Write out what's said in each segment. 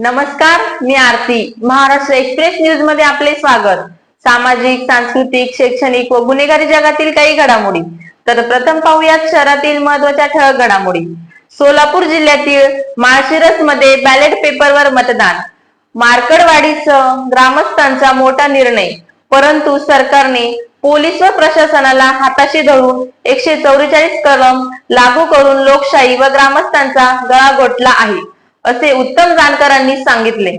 नमस्कार मी आरती. महाराष्ट्र एक्सप्रेस न्यूजमध्ये आपले स्वागत. सामाजिक सांस्कृतिक शैक्षणिक व गुन्हेगारी जगातील काही घडामोडी. तर प्रथम पाहूयात शहरातील महत्त्वाच्या ठळक घडामोडी. सोलापूर जिल्ह्यातील माळशिरसमध्ये बॅलेट पेपरवर मतदान. मार्कडवाडीसह ग्रामस्थांचा मोठा निर्णय. परंतु सरकारने पोलीस व प्रशासनाला हाताशी धरून एकशे चौवेचाळीस कलम लागू करून लोकशाही व ग्रामस्थांचा गळा घोटला आहे. असे उत्तम जानकरांनी सांगितले.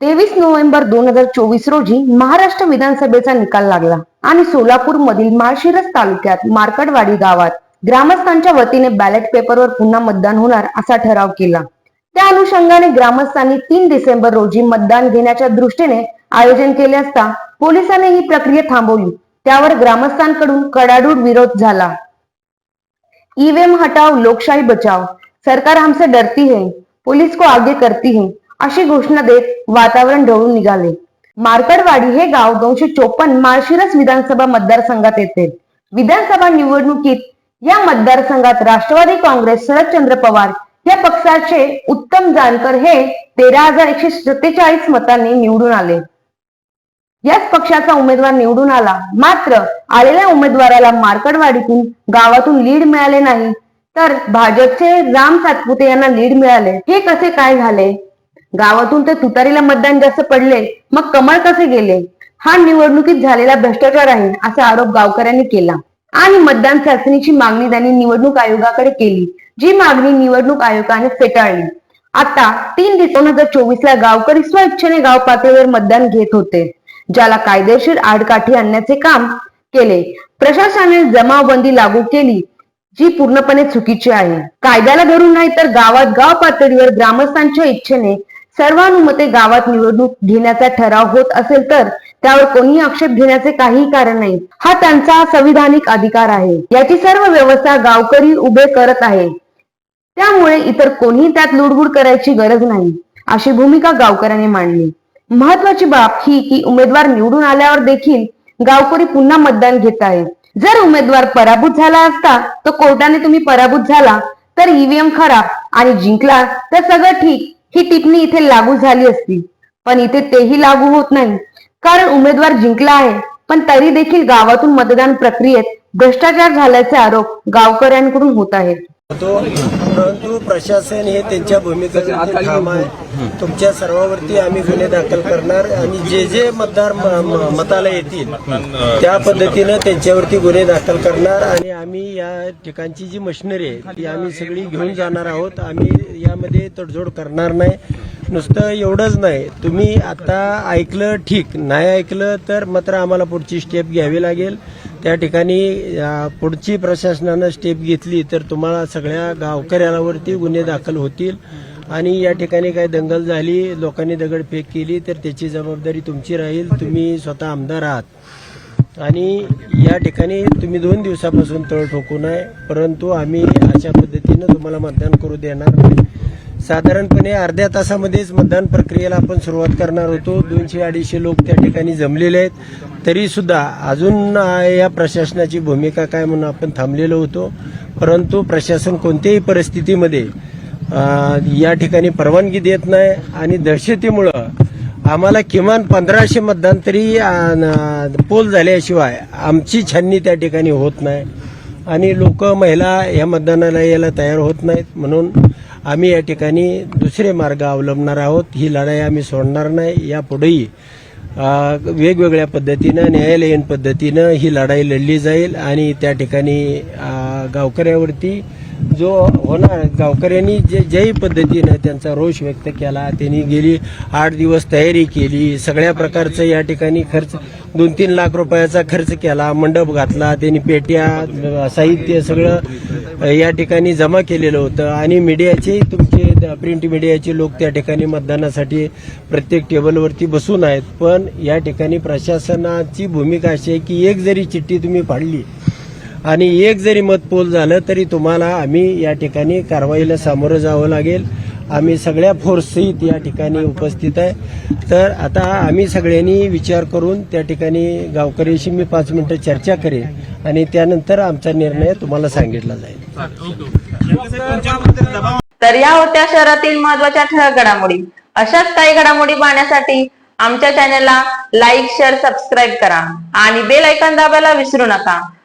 तेवीस नोव्हेंबर दोन हजार चोवीस रोजी महाराष्ट्र विधानसभेचा निकाल लागला आणि सोलापूर मधील माळशिरस तालुक्यात मार्कडवाडी गावात ग्रामस्थांच्या वतीने बॅलेट पेपरवर पुन्हा मतदान होणार असा ठराव केला. त्या अनुषंगाने ग्रामस्थांनी तीन डिसेंबर रोजी मतदान घेण्याच्या दृष्टीने आयोजन केले असता पोलिसांनी ही प्रक्रिया थांबवली. त्यावर ग्रामस्थांकडून कडाडूड विरोध झाला. ईव्हीएम हटाव लोकशाही बचाव सरकार हमसे डरती है पोलीस को आगे करती हूँ। अशी घोषणा देत वातावरण ढवळून निघाले. मार्कडवाडी हे गाव दोनशे चोपन्न माळशिरस विधानसभा मतदारसंघात येते. विधानसभा निवडणुकीत या मतदारसंघात राष्ट्रवादी काँग्रेस शरदचंद्र पवार या पक्षाचे उत्तम जानकर हे तेरा हजार एकशे सत्तेचाळीस मतांनी निवडून आले. याच पक्षाचा उमेदवार निवडून आला. मात्र आलेल्या उमेदवाराला मार्कडवाडीतून गावातून लीड मिळाले नाही. तर भाजपचे राम सातपुते यांना लीड मिळाले. हे कसे काय झाले? गावातून ते तुतारीला मतदान जास्त पडले मग कमळ कसे गेले? हा निवडणुकीत झालेला भ्रष्टाचार आहे असा आरोप गावकऱ्यांनी केला. आणि मतदान चाचणीची मागणी त्यांनी निवडणूक आयोगाकडे केली जी मागणी निवडणूक आयोगाने फेटाळली. आता तीन दोन हजार चोवीस ला गावकरी स्वइच्छेने गाव पातळीवर मतदान घेत होते ज्याला कायदेशीर आडकाठी आणण्याचे काम केले. प्रशासनाने जमावबंदी लागू केली जी पूर्णपणे चुकीची आहे. कायद्याला धरून नाही तर गावात गाव पातळीवर ग्रामस्थांच्या इच्छेने सर्वानुमते गावात निवडणूक घेण्याचा ठराव होत असेल तर त्यावर कोणी आक्षेप घेण्याचे काही कारण नाही. हा त्यांचा संविधानिक अधिकार आहे. याची सर्व व्यवस्था गावकरी उभे करत आहे. त्यामुळे इतर कोणीही त्यात लुडबुड करायची गरज नाही अशी भूमिका गावकऱ्यांनी मांडली. महत्वाची बाब ही की उमेदवार निवडून आल्यावर देखील गावकरी पुन्हा मतदान घेत आहेत. जर उमेदवार पराभूत झाला असता तर कोर्टाने तुम्ही पराभूत झाला तर ईव्हीएम खराब आणि जिंकला तर सगळं ठीक. ही टिप्पणी इथे लागू झाली असती. पण इथे तेही लागू होत नाही. कारण उमेदवार जिंकला आहे पण तरी देखील गावातून मतदान प्रक्रियेत भ्रष्टाचार झाल्याचे आरोप गावकऱ्यांकडून होत आहेत. तो परंतु प्रशासन हे त्यांच्या भूमिकेवरती ठाम आहे. तुमच्या सर्वांवरती आम्ही गुन्हे दाखल करणार आणि जे जे मतदार मताला येतील त्या पद्धतीनं त्यांच्यावरती गुन्हे दाखल करणार आणि आम्ही या ठिकाणची जी मशिनरी आहे ती आम्ही सगळी घेऊन जाणार आहोत. आम्ही यामध्ये तडजोड करणार नाही. नुसतं एवढंच नाही. तुम्ही आता ऐकलं ठीक. नाही ऐकलं तर मात्र आम्हाला पुढची स्टेप घ्यावी लागेल. त्या ठिकाणी पुढची प्रशासनानं स्टेप घेतली तर तुम्हाला सगळ्या गावकऱ्यांवरती गुन्हे दाखल होतील. आणि या ठिकाणी काही दंगल झाली लोकांनी दगडफेक केली तर त्याची जबाबदारी तुमची राहील. तुम्ही स्वतः आमदार आहात. आणि या ठिकाणी तुम्ही दोन दिवसापासून तळ ठोकू नये परंतु आम्ही अशा पद्धतीनं तुम्हाला मतदान करू देणार नाही साधारणपणे अर्ध्या तासामध्येच मतदान प्रक्रियेला आपण सुरुवात करणार होतो. दोनशे अडीचशे लोक त्या ठिकाणी जमलेले आहेत. तरी सुद्धा अजून या प्रशासनाची भूमिका काय म्हणून आपण थांबलेलो होतो. परंतु प्रशासन कोणत्याही परिस्थितीमध्ये या ठिकाणी परवानगी देत नाही आणि दहशतीमुळं आम्हाला किमान पंधराशे मतदान तरी पोल झाल्याशिवाय आमची छाननी त्या ठिकाणी होत नाही आणि लोक महिला या मतदानाला यायला तयार होत नाहीत म्हणून आम्ही या ठिकाणी दुसरे मार्ग अवलंबणार आहोत. ही लढाई आम्ही सोडणार नाही. यापुढेही वेगवेगळ्या पद्धतीनं न्यायालयीन पद्धतीनं ही लढाई लढली जाईल आणि त्या ठिकाणी गावकऱ्यावरती जो होणार गावकऱ्यांनी जे ज्याही पद्धतीनं त्यांचा रोष व्यक्त केला त्यांनी गेली आठ दिवस तयारी केली सगळ्या प्रकारचं या ठिकाणी खर्च दोन तीन लाख रुपयाचा खर्च केला मंडप घातला त्यांनी पेट्या साहित्य सगळं या ठिकाणी जमा केलेलं होतं. आणि मीडियाचे तुमचे प्रिंट मीडियाचे लोक त्या ठिकाणी मतदानासाठी प्रत्येक टेबलवरती बसून आहेत. पण या ठिकाणी प्रशासनाची भूमिका अशी आहे की एक जरी चिठ्ठी तुम्ही फाडली आणि एक जरी मत पोल झालं तरी तुम्हाला आम्ही या ठिकाणी कारवाईला सामोरं जावं लागेल. आम्ही सगळ्या फोर्ससहित या ठिकाणी उपस्थित आहे. तर आता आम्ही सगळ्यांनी विचार करून त्या ठिकाणी गावकऱ्याशी मी पाच मिनिटं चर्चा करेन आणि त्यानंतर आमचा निर्णय तुम्हाला सांगितला जाईल. तर या होत्या शहरातील महत्त्वाच्या ठळक घडामोडी. अशाच काही घडामोडी पाहण्यासाठी आमच्या चॅनलला लाईक शेअर सबस्क्राईब करा आणि बेल ऐकन दाबायला विसरू नका.